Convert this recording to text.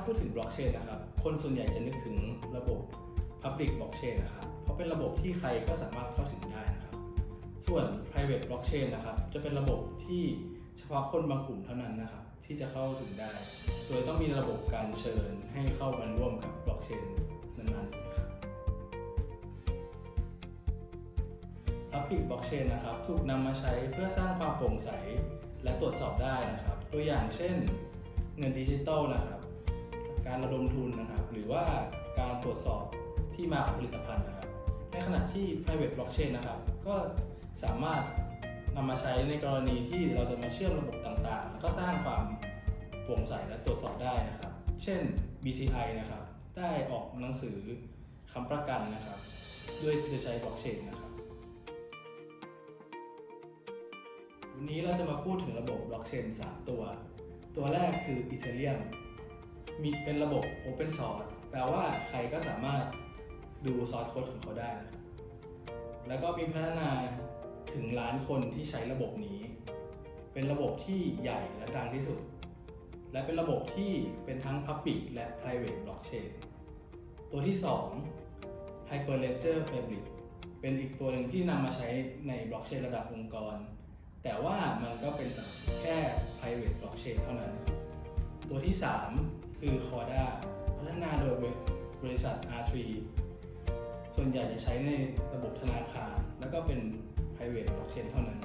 าพูดถึงบล็อกเชนนะครับ คนส่วนใหญ่จะนึกถึงระบบ Public Blockchain นะครับ เพราะเป็นระบบที่ใครก็สามารถเข้าถึงได้นะครับ ส่วน Private Blockchain นะครับ จะเป็นระบบที่เฉพาะคนบางกลุ่มเท่านั้นนะครับ ที่จะเข้าถึงได้ โดยต้องมีระบบการเชิญให้เข้ามาร่วมกับบล็อกเชนนั้นๆนะครับ Public Blockchain นะครับ ถูกนำมาใช้เพื่อสร้างความโปร่งใสและตรวจสอบได้นะครับ ตัวอย่างเช่น เงินดิจิตอลนะครับ การระดมทุนนะครับ หรือว่าการตรวจสอบที่มาของผลิตภัณฑ์นะครับ ในขณะที่ private blockchain นะครับ ก็สามารถนำมาใช้ในกรณีที่เราจะมาเชื่อมระบบต่างๆ แล้วก็สร้างความโปร่งใสและตรวจสอบได้นะครับ เช่น BCI นะครับ ได้ออกหนังสือคำประกันนะครับ ด้วยที่จะใช้ blockchain นะครับ วันนี้เราจะมาพูดถึงระบบ blockchain 3ตัว ตัวแรกคือ Ethereum มีเป็นระบบ Open Source แปลว่าใครก็สามารถดูซอสโค้ดของเขาได้นะครับแล้วก็มีพัฒนาถึงล้านคนที่ใช้ระบบนี้ เป็นระบบที่ใหญ่และดังที่สุด และเป็นระบบที่เป็นทั้ง Public และ Private Blockchain ตัวที่ 2 Hyperledger Fabric เป็นอีกตัวหนึ่งที่นำมาใช้ในบล็อกเชนระดับองค์กร แต่ว่ามันก็เป็นแค่ private blockchain เท่านั้น ตัวที่ 3 คือ Corda พัฒนาโดยบริษัท R3 ส่วนใหญ่จะใช้ในระบบธนาคาร แล้วก็เป็น private blockchain เท่านั้น